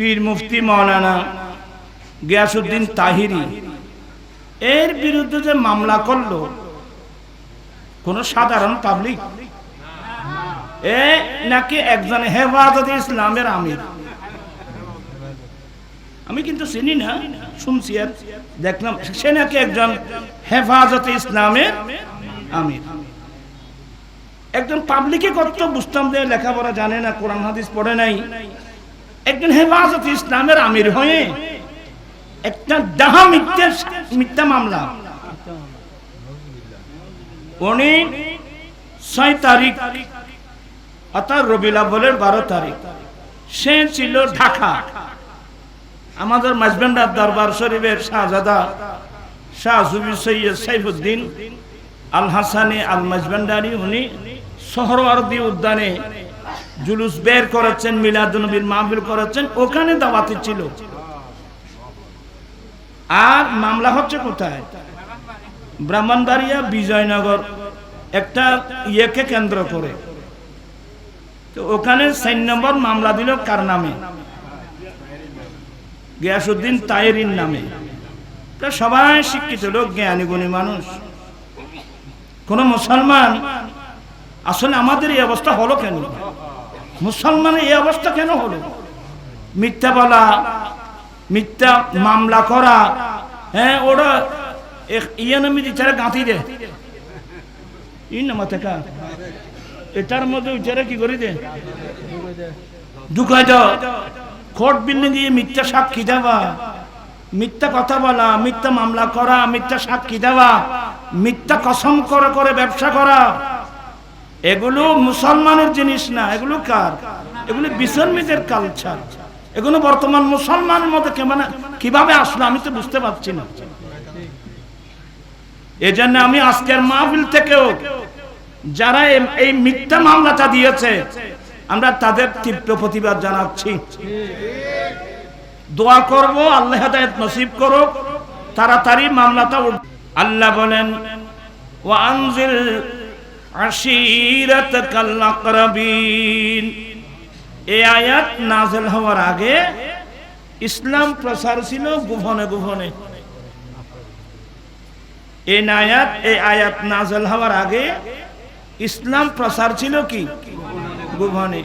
পীর মুফতি মৌলানা গিয়াসুদ্দিন তাহিরি। এর বিরুদ্ধে যে মামলা করল, কোন সাধারণ পাবলিক এ নাকি একজন হেফাজত ইসলামের আমির? আমি কিন্তু চিনি না, শুনছি দেখলাম সে নাকি একজন হেফাজত ইসলামের আমির। একজন পাবলিকে কত বুঝতাম যে লেখাপড়া জানে না, কোরআন, হাদিস পড়ে নাই। একজন হেফাজত ইসলামের আমির হয়ে একটা ডাহা মিথ্যা মিথ্যা মামলা। উনি ছয় তারিখ অর্থাৎ রবিল আব্বলের বারো তারিখ। সে ছিল ঢাকা। আমাদের মাঝবেন্ডার দরবার শরীফের শাহজাদা শাহ সুবি সৈয়দ সাইফুদ্দিন আল হাসানি আল মাজবান্ডারি উনি সোহরওয়ার্দি উদ্যানে জুলুস বের করেছেন, মিলাদুনবীর মাহফিল করেছেন, ওখানে দাওয়াতি ছিল। আর মামলা হচ্ছে কোথায়? ব্রাহ্মণবাড়িয়া, বিজয়নগর, একটা ইয়েকে কেন্দ্র করে। তো ওখানে সাইন নম্বর মামলা দিল কার নামে? গিয়াসুদ্দিন তায়েরির নামে। তা সবাই শিক্ষিত লোক, জ্ঞানী, গুণী মানুষ। কোন মুসলমান, আসলে আমাদের এই অবস্থা হলো কেন? মুসলমানের এই অবস্থা কেন হলো? মিথ্যা বলা, মিথ্যা মামলা করা হ্যাঁ ওরা ইয়ে নামি দিচ্ছে গাঁথি দে। ই নামা থেকে এটার মধ্যে উচ্চারা কি করি দে? ঢুকাই দাও। কোর্ট বিল্ডিং গিয়ে মিথ্যা সাক্ষী দেওয়া। মিথ্যা কথা বলা, মিথ্যা মামলা করা, মিথ্যা সাক্ষী দেওয়া। মিথ্যা কসম করে করে ব্যবসা করা। এগুলো মুসলমানের জিনিস না। এগুলো কার? এগুলো বিসর্মীদের কালচার এগুলো বর্তমান মুসলমানের মধ্যে কেমন কীভাবে আসলো আমি তো বুঝতে পারছি না। এই জন্য আমি আজকের মাহফিল থেকেও যারা এই মিথ্যা মামলাটা দিয়েছে, আমরা তাদের তীব্র প্রতিবাদ জানাচ্ছি। দোয়া করব, আল্লাহ নসিব করো তাড়াতাড়ি মামলাটা আল্লাহ বলেন ওয়ানজির আশিরাতাকাল আকরাবিন। এই আয়াত নাজেল হওয়ার আগে ইসলাম প্রচার ছিল গোপনে গোপনে। এই আয়াত এই আয়াত নাজেল হওয়ার আগে ইসলাম প্রচার ছিল কি? গোপনে।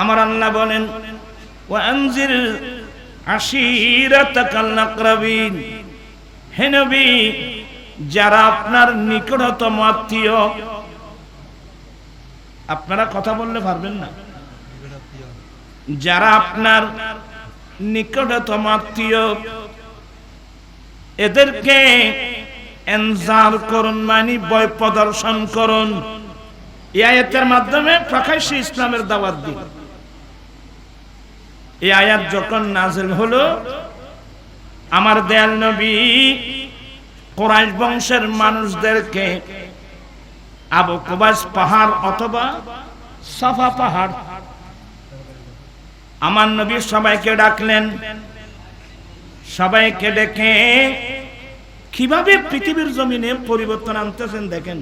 আমার আল্লাহ বলেন ওয়ানজির আশিরাতাকাল আকরাবিন। হে নবী যারা আপনার নিকটতম আত্মীয়। আপনারা কথা বললে পারবেন না। যারা আপনার নিকটতম আত্মীয়, এদেরকে এনজার করুন মানে বয় প্রদর্শন করুন। এই আয়াতের মাধ্যমে প্রকাশ্যে ইসলামের দাওয়াত দিন এই আয়াত যখন নাজিল হলো, আমার দয়াল নবী কোরআশ বংশের মানুষদেরকে আবু পাহাড় অথবা সাফা পাহাড়। আমার নবী সবাইকে ডাকলেন, সবাইকে ডেকে কীভাবে পৃথিবীর জমিনে পরিবর্তন আনতেছেন দেখেন।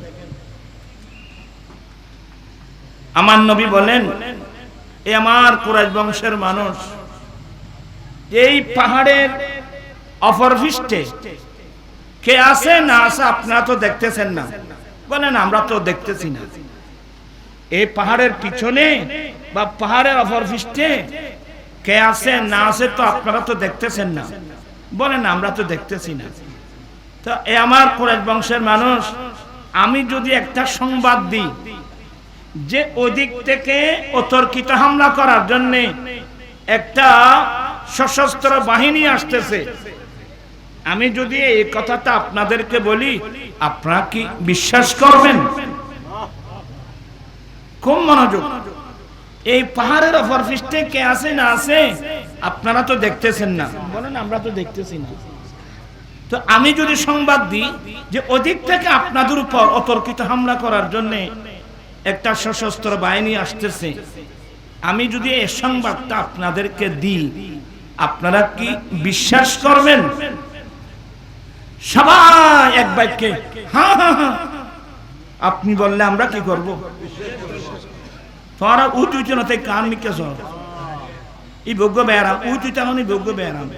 আমার নবী বলেন, এ আমার কুরাইশ বংশের মানুষ, এই পাহাড়ের অপর পৃষ্ঠে কে আছে না আছে আপনারা তো দেখতেছেন না। বলেন, আমরা তো দেখতেছি না। এই পাহাড়ের পিছনে বা পাহাড়ের অপর পৃষ্ঠে কে আছে না আছে তো আপনারা তো দেখতেছেন না। বলেন, আমরা তো দেখতেছি না। তো এ আমার কুরাইশ বংশের মানুষ, আমি যদি একটা সংবাদ দিই যে ওদিক থেকে অতর্কিত হামলা করার জন্য একটা সশস্ত্র বাহিনী আসতেছে আমি যদি এই কথাটা আপনাদেরকে বলি, আপনারা কি বিশ্বাস করবেন? খুব মনোযোগ। এই পাহাড়ের অপর পৃষ্ঠে কে আছে না আছে, আপনারা তো দেখতেছেন না। বলেন, আমরা তো দেখতেছি না। তো আমি যদি সংবাদ দিই যে ওদিক থেকে আপনাদের উপর অতর্কিত হামলা করার জন্য একটা সশস্ত্র বাহিনী আসতেছে, আমি যদি এই সংবাদটা আপনাদেরকে দিই, আপনারা কি বিশ্বাস করবেন? সবাই এক আপনি বললে আমরা কি করব? তোরা উঁচু উঁচু না কান মিকে এই ভোগ্য ওই তুই এই ভোগ্য বেয়ারাম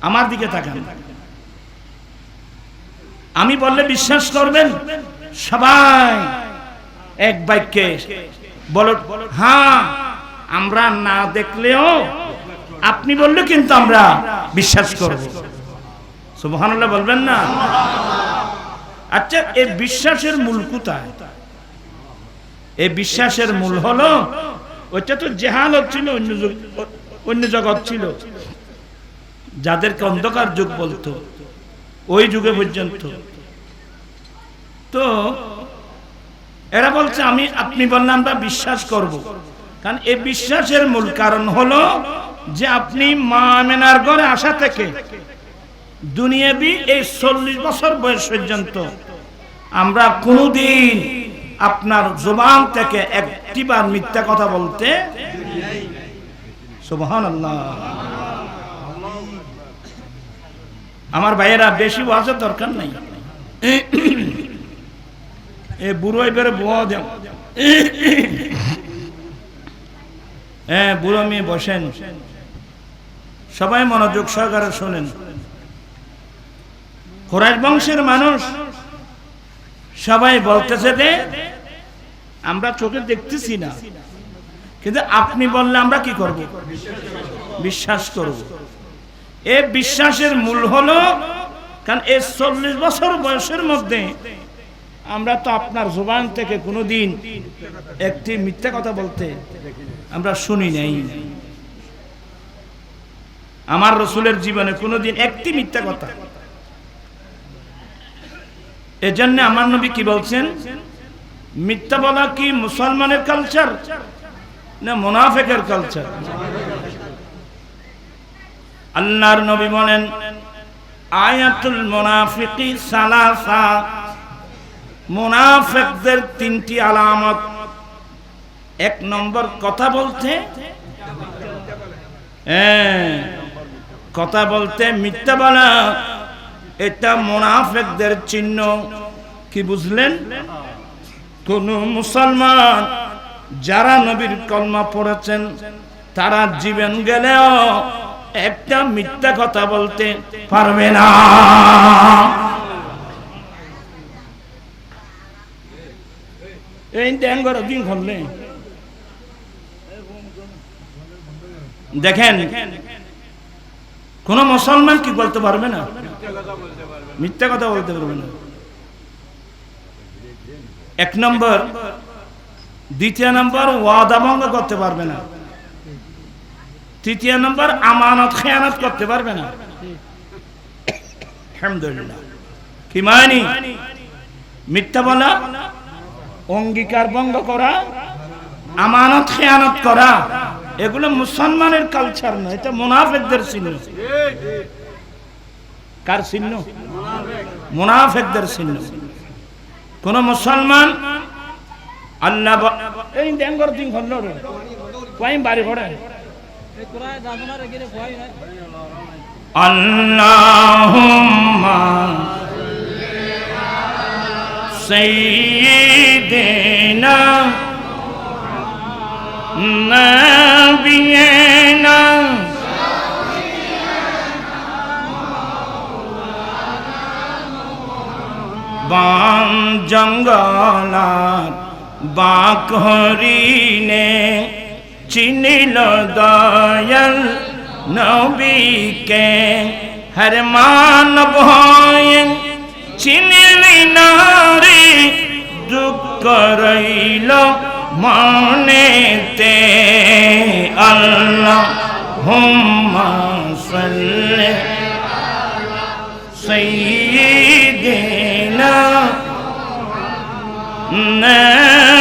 আমার দিকে তাকান। আমি বললে বিশ্বাস করবেন? সবাই এক বাক্যে বল হ্যাঁ আমরা না দেখলেও আপনি বললে কিন্তু আমরা বিশ্বাস করব। সুবহানাল্লাহ বলবেন না? আচ্ছা এই বিশ্বাসের মূল কোথায়? এই বিশ্বাসের মূল হলো, ওইটা তো জেহালত ছিল, অন্য অন্য জগৎ ছিল। যাদেরকে অন্ধকার যুগ বলতো, ওই যুগে পর্যন্ত। তো, এরা বলছে, আমি, আপনি বললাম আমরা বিশ্বাস করব। কারণ এই বিশ্বাসের মূল কারণ হলো যে আপনি মা মেনার ঘরে আসা থেকে দুনিয়াবি এই চল্লিশ বছর বয়স পর্যন্ত আমরা কোনোদিন আপনার জবান থেকে একটিবার মিথ্যা কথা বলতে আমার ভাইয়েরা, বেশি ওয়াজের দরকার নাই। এ বুড়ো এবারে বোয়া দেও। হ্যাঁ বুড়ো মেয়ে বসেন। সবাই মনোযোগ সহকারে শোনেন। খোরাজ বংশের মানুষ। সবাই বলতেছে যে, আমরা চোখে দেখতেছি না। কিন্তু আপনি বললে আমরা কি করব? বিশ্বাস করব। এ বিশ্বাসের মূল হলো, কারণ এই চল্লিশ বছর বয়সের মধ্যে আমরা তো আপনার জোবান থেকে কোনোদিন একটি মিথ্যা কথা বলতে আমরা শুনি নাই। আমার রসুলের জীবনে কোনোদিন একটি মিথ্যা কথা এজন্য আমার নবী কি বলছেন? মিথ্যা বলা কি মুসলমানের কালচার না মোনাফেকের কালচার আল্লাহর নবী বলেন, আয়াতুল মুনাফিকি সালাসা। মুনাফিকদের তিনটি আলামত। এক নম্বর কথা বলতে হ্যাঁ কথা বলতে মিথ্যা বলা। এটা মুনাফিকদের চিহ্ন। কি বুঝলেন? কোন মুসলমান যারা নবীর কলমা পড়েছেন, তারা জীবন গেলেও একটা মিথ্যা কথা বলতে পারবে না। এই দেখেন কোন মুসলমান কি বলতে পারবে না? মিথ্যা কথা বলতে পারবে না। এক নম্বর, দ্বিতীয় নম্বর, ওয়াদা ভঙ্গ করতে পারবে না। তৃতীয় নম্বর, আমানত, খেয়ানত করতে পারবে না। আলহামদুলিল্লাহ। কি মানি? মিথ্যা বলা, অঙ্গীকার ভঙ্গ করা, আমানত, খেয়ানত করা। এগুলো মুসলমানের কালচার না এটা মুনাফেকদের চিহ্ন। কার চিহ্ন? মুনাফেকদের চিহ্ন। কোন মুসলমান আল্লাহ দিন নবিয়িনা বাম জঙ্গলার বাক হরিণে চিনিল দয়াল নবীকে। হর মানব হয় চিনিলি নারী দুঃখ রইল মনেতে আল্লাহ হুম্মা সাল্লি সাইয়্যিদিনা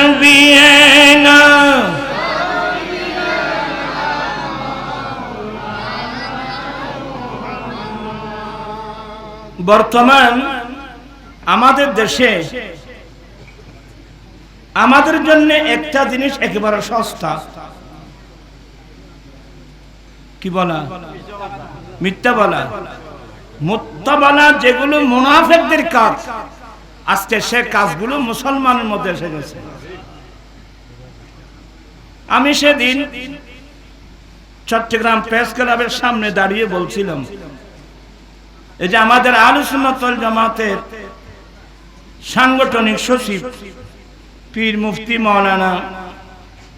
নবিয়ানা বর্তমান আমাদের দেশে আমাদের জন্য একটা জিনিস একেবারে সস্তা। কি বলা? মিথ্যা বলা। মুত্তা বলা যেগুলো মুনাফেকদের কাজ। আজকে সে কাজগুলো মুসলমানের মধ্যে এসে গেছে। আমি সেদিন চট্টগ্রাম প্রেস ক্লাবের সামনে দাঁড়িয়ে বলছিলাম, এই যে আমাদের আলোচনাতল জামাতের সাংগঠনিক সচিব পীর মুফতি মৌলানা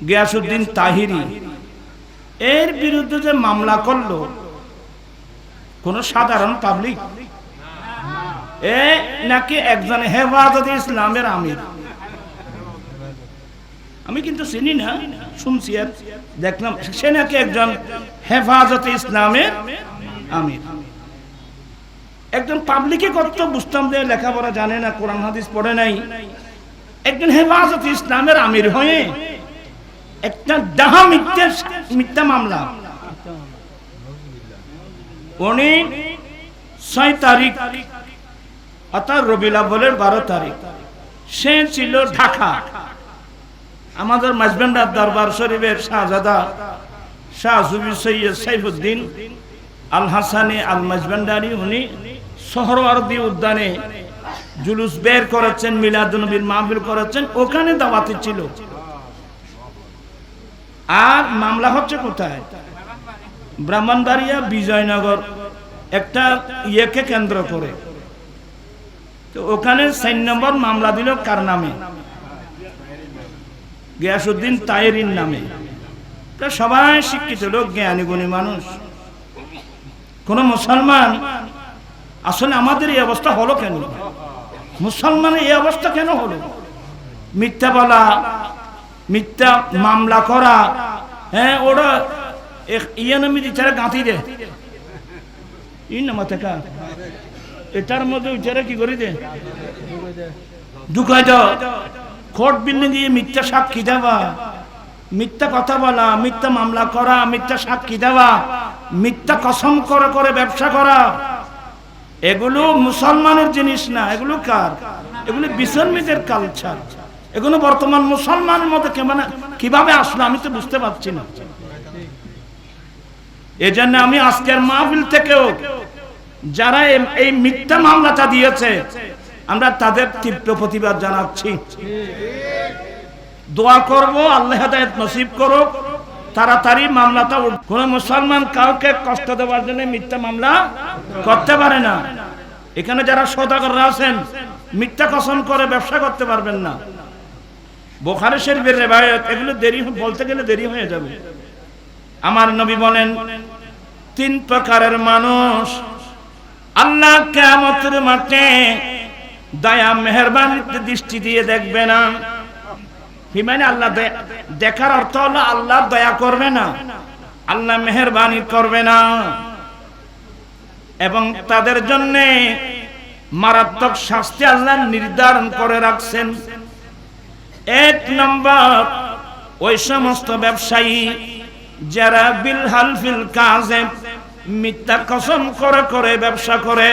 গিয়াসুদ্দিন তাহিরি। এর বিরুদ্ধে যে মামলা করল, কোন সাধারণ পাবলিক এ নাকি একজন হেফাজত ইসলামের আমির? আমি কিন্তু চিনি না, শুনছি দেখলাম সে নাকি একজন হেফাজতে ইসলামের আমির। একজন পাবলিকে কত বুঝতাম যে লেখাপড়া জানে না, কোরআন, হাদিস পড়ে নাই। একজন হেফাজত ইসলামের আমির হয়ে একটা ডাহা মিথ্যা মিথ্যা মামলা। উনি ছয় তারিখ অর্থাৎ রবিলা বলের বারো তারিখ। সে ছিল ঢাকা। আমাদের মাঝবেন্ডার দরবার শরীফের শাহজাদা শাহ সুবি সৈয়দ সাইফুদ্দিন আল হাসানি আল মাজবান্ডারি উনি সোহরওয়ার্দী উদ্যানে জুলুস বের করেছেন মিলাদুনবীর মাহফিল করেছেন, ওখানে দাওয়াতি ছিল। আর মামলা হচ্ছে কোথায়? ব্রাহ্মণবাড়িয়া, বিজয়নগর, একটা ইয়েকে কেন্দ্র করে। তো ওখানে সাইন নম্বর মামলা দিল কার নামে? গিয়াসুদ্দিন তায়েরিন নামে। সবাই শিক্ষিত লোক, জ্ঞানী, গুণী মানুষ। কোন মুসলমান, আসলে আমাদের এই অবস্থা হলো কেন? মুসলমানের এই অবস্থা কেন হলো? মিথ্যা বলা, মিথ্যা মামলা করা হ্যাঁ ওরা ইয়ে গাঁথি দে এটার মধ্যে কি করি দে দাও গিয়ে মিথ্যা সাক্ষী দেওয়া, মিথ্যা কথা বলা, মিথ্যা মামলা করা, মিথ্যা দেওয়া, মিথ্যা কসম করে করে ব্যবসা করা এগুলো মুসলমানের জিনিস না, এগুলো কার? এগুলো বিসর্মীদের কালচার এগুলো বর্তমান মুসলমানের মধ্যে কেমন কীভাবে আসলো আমি তো বুঝতে পারছি না। এই জন্য আমি আজকের মাহফিল থেকেও যারা এই- মিথ্যা মামলাটা দিয়েছে, আমরা তাদের তীব্র প্রতিবাদ জানাচ্ছি। দোয়া করব, আল্লাহ নসিব করো তাড়াতাড়ি মামলাটা কোন মুসলমান কাউকে কষ্ট দেওয়ার জন্য মিথ্যা মামলা করতে পারে না। এখানে যারা সদাগররা আছেন, মিথ্যা কসম করে ব্যবসা করতে পারবেন না। বোখারে শরীফের রেবায়ত, এগুলো দেরি বলতে গেলে দেরি হয়ে যাবে। আমার নবী বলেন, তিন প্রকারের মানুষ। আল্লাহ কেমতের মাঠে দয়া, মেহরবানিতে দৃষ্টি দিয়ে দেখবে না। কি মানে আল্লাহ দেখার অর্থ হলো আল্লাহ দয়া করবে না। আল্লাহ মেহরবানি করবে না। এবং তাদের জন্য মারাত্মক শাস্তি আল্লাহ নির্ধারণ করে রাখছেন। এক নম্বর, ওই সমস্ত ব্যবসায়ী যারা বিলহাল ফিল কাজে মিথ্যা কসম করে করে ব্যবসা করে।